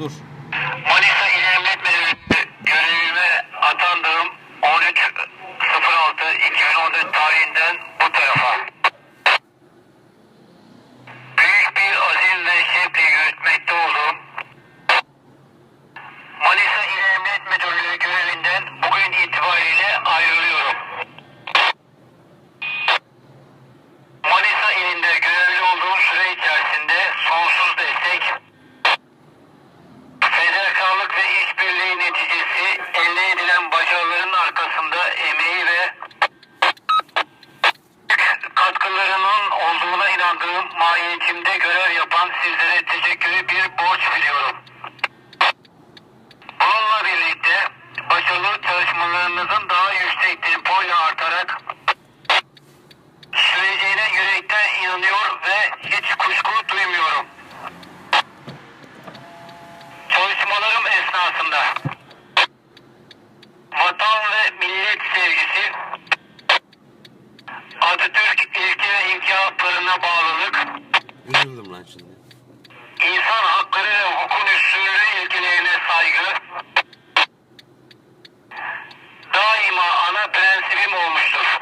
dur. Money. Katkılarının olduğuna inandığım mahiyetimde görev yapan sizlere teşekkürü bir borç biliyorum. Bununla birlikte başarılı çalışmalarınızın daha yüksek tempoyla artarak süreceğine yürekten inanıyor ve hiç kuşku duymuyorum. Çalışmalarım esnasında vatan ve millet sevgisi, inkılaplarına bağlılık, Üzüldüm lan şimdi. insan hakları ve hukukun üstünlüğü ilkelerine saygı, daima ana prensibim olmuştur.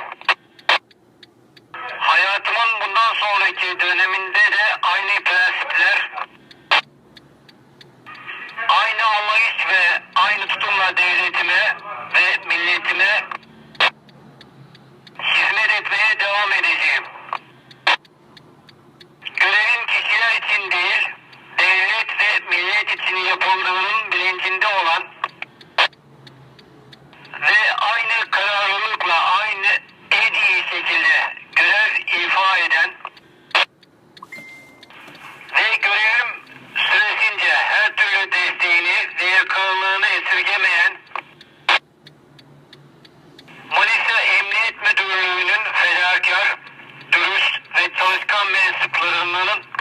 Hayatımın bundan sonraki döneminde de aynı prensipler, aynı anlayış ve aynı tutumla devletime ve milletime Buyurun hanım.